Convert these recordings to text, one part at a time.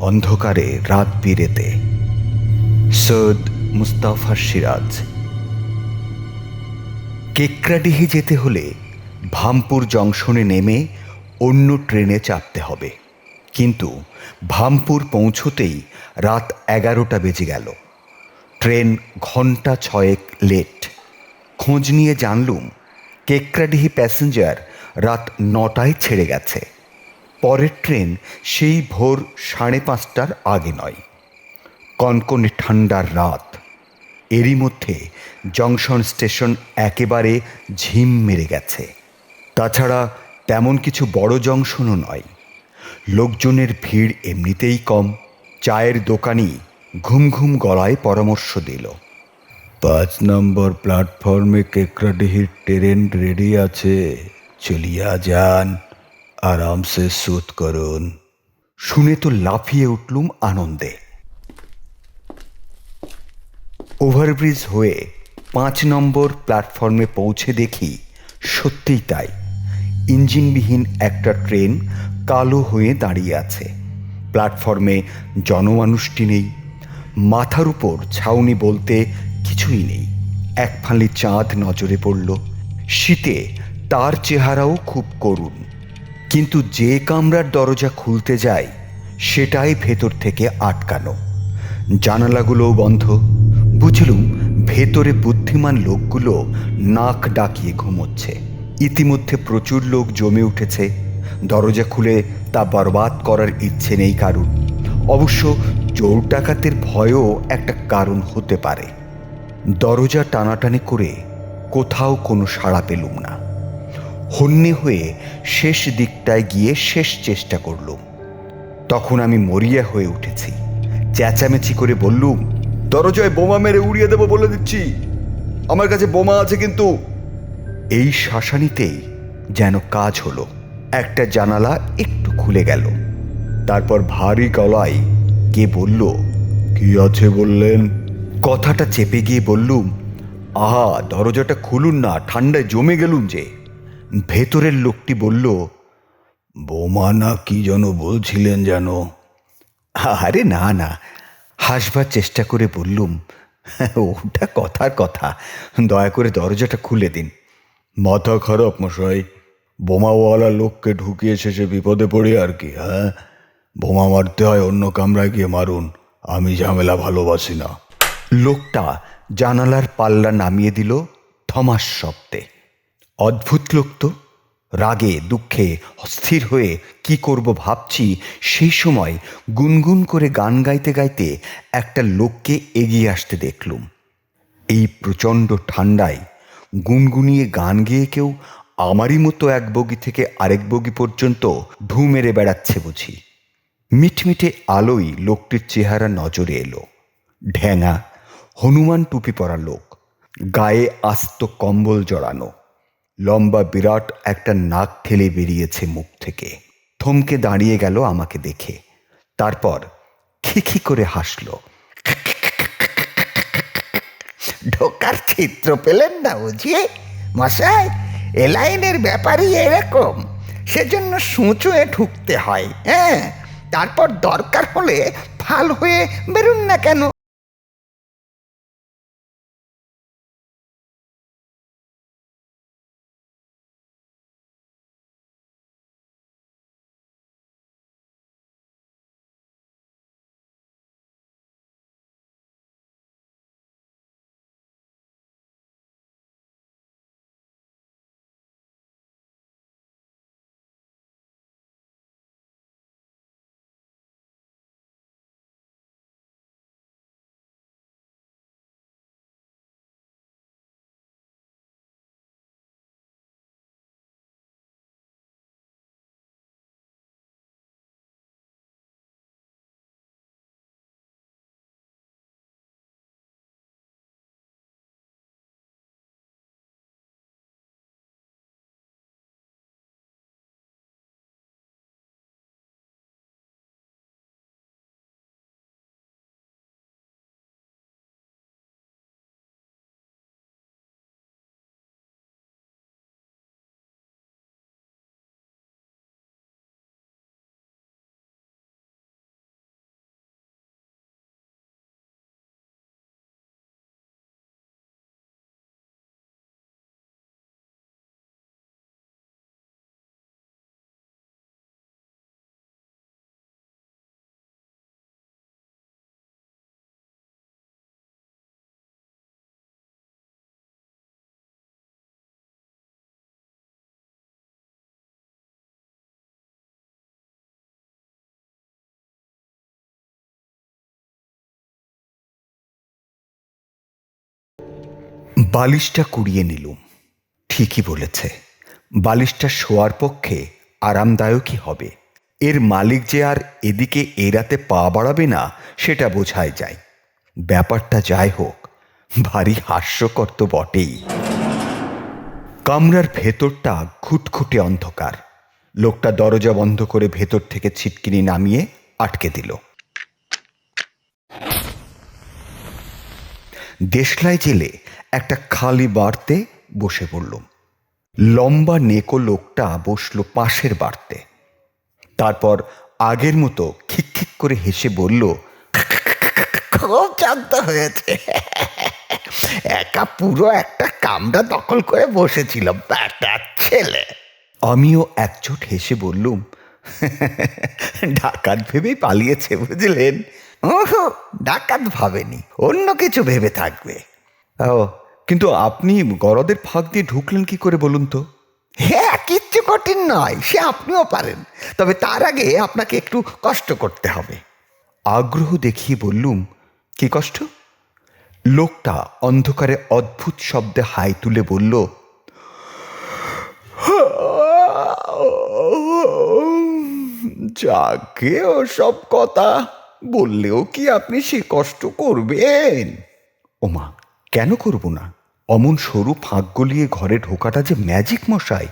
অন্ধকারে রাত বিরেতে। সৈয়দ মুস্তাফা সিরাজ। কেকরাডিহি যেতে হলে ভামপুর জংশনে নেমে অন্য ট্রেনে চাপতে হবে। কিন্তু ভামপুর পৌঁছতেই রাত এগারোটা বেজে গেল। ট্রেন ঘণ্টা ছয়েক লেট। খোঁজ নিয়ে জানলুম কেকরাডিহি প্যাসেঞ্জার রাত নটায় ছেড়ে গেছে। পরের ট্রেন সেই ভোর সাড়ে পাঁচটার আগে নয়। কনকনে ঠান্ডার রাত। এরই মধ্যে জংশন স্টেশন একেবারে ঝিম মেরে গেছে। তাছাড়া তেমন কিছু বড় জংশনও নয়। লোকজনের ভিড় এমনিতেই কম। চায়ের দোকানি ঘুম ঘুম গলায় পরামর্শ দিল। পাঁচ নম্বর প্ল্যাটফর্মে কেকরাডিহির ট্রেন রেডি আছে। চলিয়া যান। আরামসে সুত করুন। শুনে তো লাফিয়ে উঠলুম আনন্দে। ওভারব্রিজ হয়ে পাঁচ নম্বর প্ল্যাটফর্মে পৌঁছে দেখি সত্যিই তাই। ইঞ্জিনবিহীন একটা ট্রেন কালো হয়ে দাঁড়িয়ে আছে। প্ল্যাটফর্মে জনমানুষটি নেই। মাথার উপর ছাউনি বলতে কিছুই নেই। এক ফালি চাঁদ নজরে পড়ল। শীতে তার চেহারাও খুব করুণ। কিন্তু যে কামরার দরজা খুলতে যায়, সেটাই ভেতর থেকে আটকানো। জানালাগুলোও বন্ধ। বুঝলুম, ভেতরে বুদ্ধিমান লোকগুলো নাক ডাকিয়ে ঘুমোচ্ছে। ইতিমধ্যে প্রচুর লোক জমে উঠেছে। দরজা খুলে তা বরবাদ করার ইচ্ছে নেই কারুর। অবশ্য চোর ডাকাতের ভয়ও একটা কারণ হতে পারে। দরজা টানাটানি করে কোথাও কোনো সাড়া পেলুম না। হন্যে হয়ে শেষ দিকটায় গিয়ে শেষ চেষ্টা করলুম। তখন আমি মরিয়া হয়ে উঠেছি। চেঁচামেচি করে বললুম, দরজায় বোমা মেরে উড়িয়ে দেবো বলে দিচ্ছি। আমার কাছে বোমা আছে কিন্তু। এই শাসানিতেই যেন কাজ হলো। একটা জানালা একটু খুলে গেল। তারপর ভারী গলায় কে বলল, কি আছে বললেন? কথাটা চেপে গিয়ে বললুম, আহা, দরজাটা খুলুন না, ঠান্ডায় জমে গেলুম যে। ভেতরের লোকটি বলল, বোমা না কি যেন বলছিলেন যেন? আরে না না। হাসবার চেষ্টা করে বললুম, ওটা কথার কথা। দয়া করে দরজাটা খুলে দিন। মাথা খারাপ মশাই। বোমাওয়ালা লোককে ঢুকিয়ে শেষে বিপদে পড়ে আর কি হ্যাঁ? বোমা মারতে হয়, অন্য কামরায় গিয়ে মারুন। আমি ঝামেলা ভালোবাসি না। লোকটা জানালার পাল্লা নামিয়ে দিল থমাস শব্দে। অদ্ভুত লোক তো। রাগে, দুঃখে, অস্থির হয়ে কি করব ভাবছি, সেই সময় গুনগুন করে গান গাইতে গাইতে একটা লোককে এগিয়ে আসতে দেখলুম। এই প্রচণ্ড ঠান্ডায় গুনগুনিয়ে গান গেয়ে কেউ আমারই মতো এক বগি থেকে আরেক বগি পর্যন্ত ঢু মেরে বেড়াচ্ছে বুঝি। মিটমিটে আলোই লোকটির চেহারা নজরে এলো। ঢ্যাঙা হনুমান টুপি পরা লোক, গায়ে আস্ত কম্বল জড়ানো। লম্বা বিরাট একটা নাক ঠেলে বেরিয়েছে মুখ থেকে। থমকে দাঁড়িয়ে গেল আমাকে দেখে। তারপর খিখি করে হাসলো। ঢোকার চিত্র পেলেন না বুঝিয়ে মশাই, এ লাইনের ব্যাপারই এরকম। সেজন্য সুঁচুয়ে ঢুকতে হয় হ্যাঁ? তারপর দরকার হলে ফাল হয়ে বেরুন না কেন? বালিশটা কুড়িয়ে নিলুম। ঠিকই বলেছে। বালিশটা শোয়ার পক্ষে আরামদায়কই হবে। এর মালিক যে আর এদিকে এ রাতে পা বাড়াবে না, সেটা বোঝাই যায়। ব্যাপারটা যাই হোক, ভারী হাস্যকর তো বটেই। কামরার ভেতরটা ঘুটঘুটে অন্ধকার। লোকটা দরজা বন্ধ করে ভেতর থেকে ছিটকিনি নামিয়ে আটকে দিল। দেশলাই জেলে একটা খালি বাড়তে বসে পড়লুম। লম্বা নেকো লোকটা বসল পাশের বাড়তে। তারপর আগের মতো খিকখিক করে হেসে বলল খুব জানতে হয়েছে। একা পুরো একটা কামরা দখল করে বসেছিল ব্যাটার ছেলে। আমিও একচোট হেসে বললুম ডাকাত ভেবেই পালিয়েছে বুঝলেন? ওহো ডাকাত ভাবেনি অন্য কিছু ভেবে থাকবে। ও কিন্তু আপনি গরদের ফাঁক দিয়ে ঢুকলেন কি করে বলুন তো? হ্যাঁ কিচ্ছু কঠিন নয় সে আপনিও পারেন। তবে তার আগে আপনাকে একটু কষ্ট করতে হবে। আগ্রহ দেখিয়ে বললুম কি কষ্ট? লোকটা অন্ধকারে অদ্ভুত শব্দে হাই তুলে বলল যাকে সব কথা বললেও কি আপনি সে কষ্ট করবেন? ওমা, কেন করব না? অমন সরু ফাঁক গলিয়ে ঘরে ঢোকাটা যে ম্যাজিক মশাই।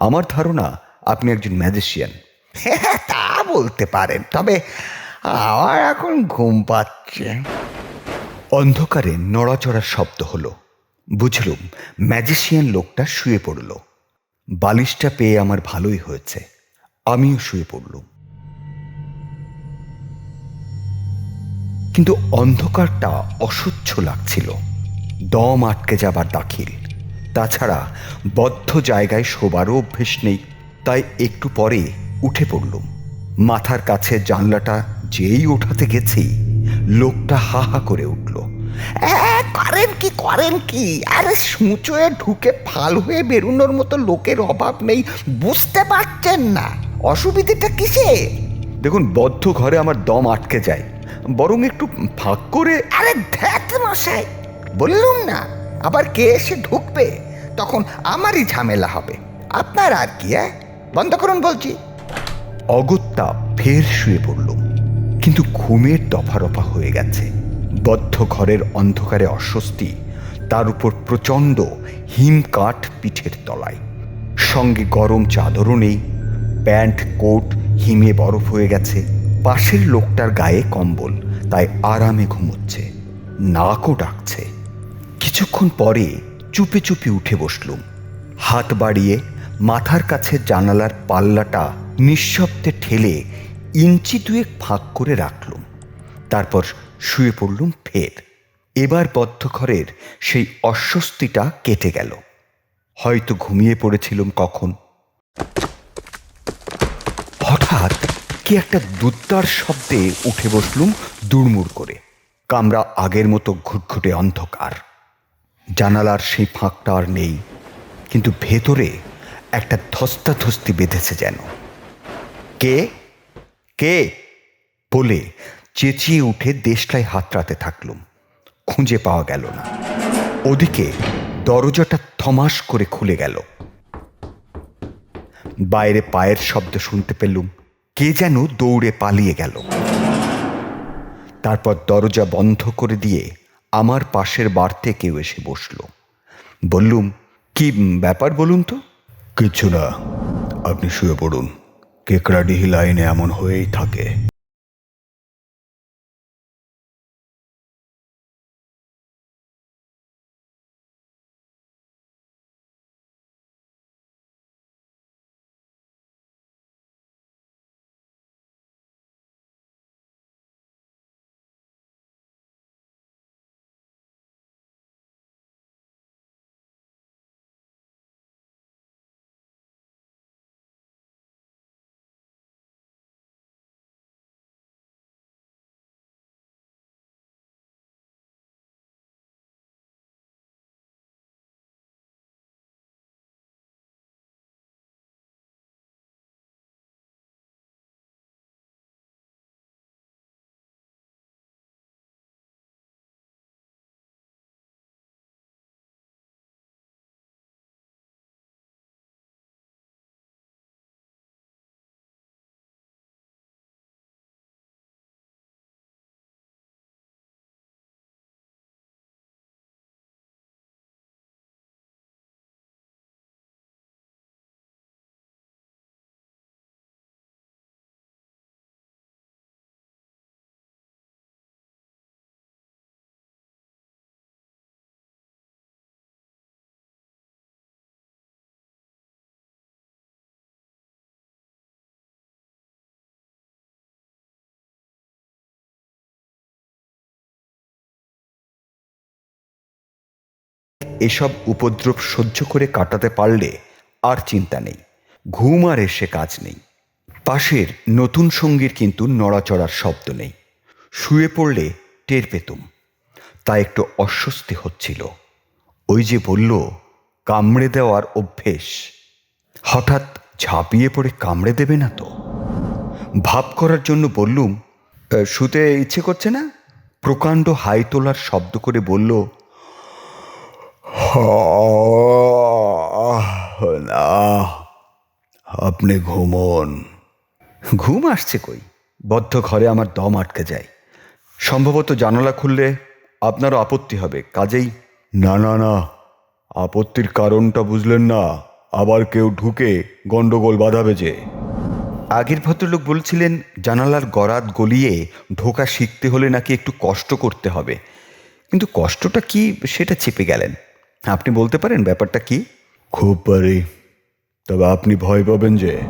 আমার ধারণা আপনি একজন ম্যাজিশিয়ান হ্যাঁ তা বলতে পারেন, তবে আমার এখন ঘুম পাচ্ছে। অন্ধকারে নড়াচড়ার শব্দ হলো। বুঝলুম ম্যাজিশিয়ান লোকটা শুয়ে পড়ল। বালিশটা পেয়ে আমার ভালোই হয়েছে। আমিও শুয়ে পড়লুম। কিন্তু অন্ধকারটা অসহ্য লাগছিল। দম আটকে যাবার দাখিল। তাছাড়া বদ্ধ জায়গায় শোবারও অভ্যেস নেই, তাই একটু পরে উঠে পড়লুম। মাথার কাছে জানলাটা যেই ওঠাতে গেছি, লোকটা হা হা করে উঠল। করেন কি করেন কি? আরে সূচয়ে ঢুকে ফাল হয়ে বেরোনোর মতো লোকের অভাব নেই, বুঝতে পারছেন না। অসুবিধেটা কিসে দেখুন, বদ্ধ ঘরে আমার দম আটকে যায়। বরং একটু ফাঁক করে আরে ধ্যাত মশাই বললুম না আবার কে এসে ঢুকবে? তখন আমারই ঝামেলা হবে। আপনার আর কি হ্যাঁ বন্ধ করুন বলছি। অগত্যা ফের শুয়ে পড়লুম। কিন্তু ঘুমের দফারফা হয়ে গেছে। বদ্ধ ঘরের অন্ধকারে অস্বস্তি তার উপর প্রচণ্ড হিমকাঠ পিঠের তলায়। সঙ্গে গরম চাদরও নেই। প্যান্ট কোট হিমে বরফ হয়ে গেছে। পাশের লোকটার গায়ে কম্বল, তাই আরামে ঘুমোচ্ছে, নাকও ডাকছে। কিছুক্ষণ পরে চুপে চুপে উঠে বসলুম। হাত বাড়িয়ে মাথার কাছে জানালার পাল্লাটা নিঃশব্দে ঠেলে ইঞ্চি দুয়েক ফাঁক করে রাখলুম। তারপর শুয়ে পড়লুম ফের। এবার বদ্ধঘরের সেই অস্বস্তিটা কেটে গেল। হয়তো ঘুমিয়ে পড়েছিলুম কখন। কি একটা দুত্তার শব্দে উঠে বসলুম দুড়মুড় করে। কামরা আগের মতো ঘুটঘুটে অন্ধকার। জানালার সেই ফাঁকটা আর নেই, কিন্তু ভেতরে একটা ধস্তাধস্তি বেঁধেছে যেন। কে? কে? বলে চেঁচিয়ে উঠে দেশটায় হাতড়াতে থাকলুম, খুঁজে পাওয়া গেল না। ওদিকে দরজাটা থমাস করে খুলে গেল। বাইরে পায়ের শব্দ শুনতে পেলুম কে যেন দৌড়ে পালিয়ে গেল। তারপর দরজা বন্ধ করে দিয়ে আমার পাশের বাড়তে কেউ এসে বসল। বললুম, কি ব্যাপার বলুন তো? কিছু না, আপনি শুয়ে পড়ুন। কেকড়াডিহি লাইনে এমন হয়েই থাকে। এসব উপদ্রব সহ্য করে কাটাতে পারলে আর চিন্তা নেই। ঘুম আর এসে কাজ নেই। পাশের নতুন সঙ্গীর কিন্তু নড়াচড়ার শব্দ নেই। শুয়ে পড়লে টের পেতুম। তা একটু অস্বস্তি হচ্ছিল। ওই যে বলল কামড়ে দেওয়ার অভ্যেস। হঠাৎ ঝাঁপিয়ে পড়ে কামড়ে দেবে না তো? ভাব করার জন্য বললুম "আহ, শুতে ইচ্ছে করছে না? প্রকাণ্ড হাই তোলার শব্দ করে বলল না আপনি ঘুমন। ঘুম আসছে কই? বদ্ধ ঘরে আমার দম আটকে যায়। সম্ভবত জানালা খুললে আপনারও আপত্তি হবে কাজেই না না না। আপত্তির কারণটা বুঝলেন না। আবার কেউ ঢুকে গন্ডগোল বাঁধাবে যে আগের ভদ্রলোক বলছিলেন জানালার গরাত গলিয়ে ঢোকা শিখতে হলে নাকি একটু কষ্ট করতে হবে। কিন্তু কষ্টটা কি সেটা চেপে গেলেন। আপনি বলতে পারেন ব্যাপারটা কি? খুব পারি। তবে আপনি ভয় পাবেন যে।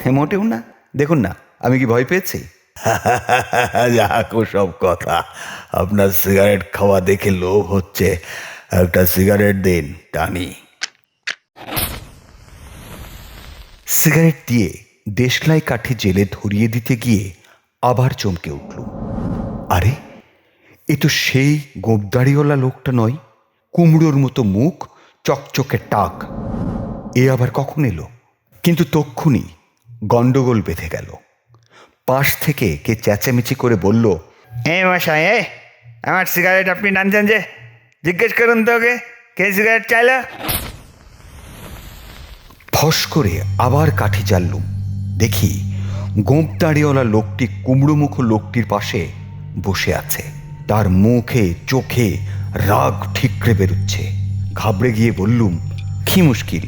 হ্যাঁ মোটেও না। দেখুন না আমি কি ভয় পেয়েছি? যাকো সব কথা। আপনার সিগারেট খাওয়া দেখে লোভ হচ্ছে। একটা সিগারেট দিন টানি। সিগারেট দিয়ে দেশলাই কাঠে জেলে ধরিয়ে দিতে গিয়ে আবার চমকে উঠল। আরে এ তো সেই গোবদাড়িওয়ালা লোকটা নয়? কুমড়োর মতো মুখ, চকচকে টাক। এ আবার কখন এলো? কিন্তু তক্ষুনি গন্ডগোল বেঁধে গেল। পাশ থেকে কে চেঁচামেচি করে বলল, এ মশাই, এ, আমার সিগারেট আপনি টানছেন যে, জিজ্ঞেস করুন তো ওকে, কে সিগারেট চাইলো? ফস করে আবার কাঠি জ্বাললুম দেখি গোঁপ দাঁড়িয়েওয়ালা লোকটি কুমড়োমুখ লোকটির পাশে বসে আছে। তার মুখে, চোখে রাগ ঠিকরে বেরোচ্ছে। ঘাবড়ে গিয়ে বললুম কি মুশকিল।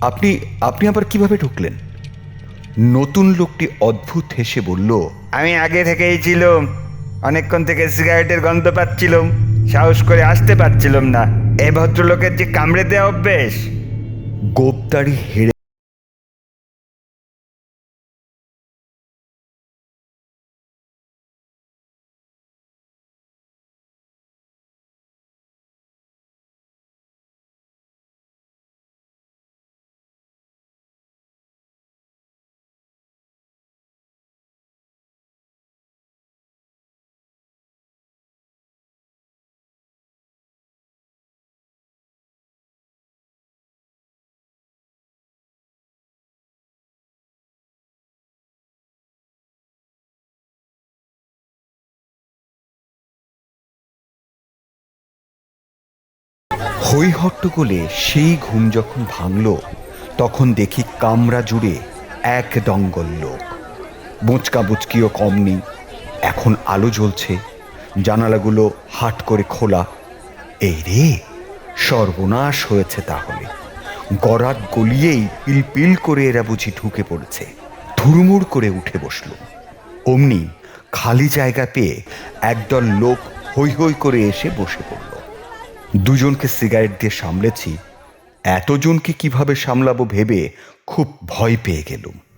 আপনি আপনি আবার কীভাবে ঢুকলেন? নতুন লোকটি অদ্ভুত হেসে বলল আমি আগে থেকেই ছিলাম। অনেকক্ষণ থেকে সিগারেটের গন্ধ পাচ্ছিলাম। সাহস করে আসতে পারছিলাম না। এ ভদ্রলোকের যে কামড়ে দেওয়া অভ্যেস! গোপদাড়ি হেরে হই হট্টগোলে সেই ঘুম যখন ভাঙল, তখন দেখি কামরা জুড়ে এক দঙ্গল লোক। বুচকা বুচকিও কম নেই, এখন আলো জ্বলছে, জানালাগুলো হাট করে খোলা। এই রে, সর্বনাশ হয়েছে তাহলে। গরাত গলিয়েই পিলপিল করে এরা বুঝি ঢুকে পড়েছে, ধুরমুড় করে উঠে বসল। অমনি খালি জায়গা পেয়ে একদল লোক হৈ হৈ করে এসে বসে পড়ল। দুজনকে সিগারেট দিয়ে সামলেছি এতজনকে কীভাবে সামলাবো ভেবে খুব ভয় পেয়ে গেলুম।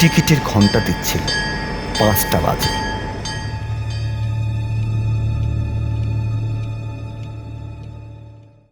টিকিটের ঘণ্টা দিচ্ছিল। পাঁচটা বাজে।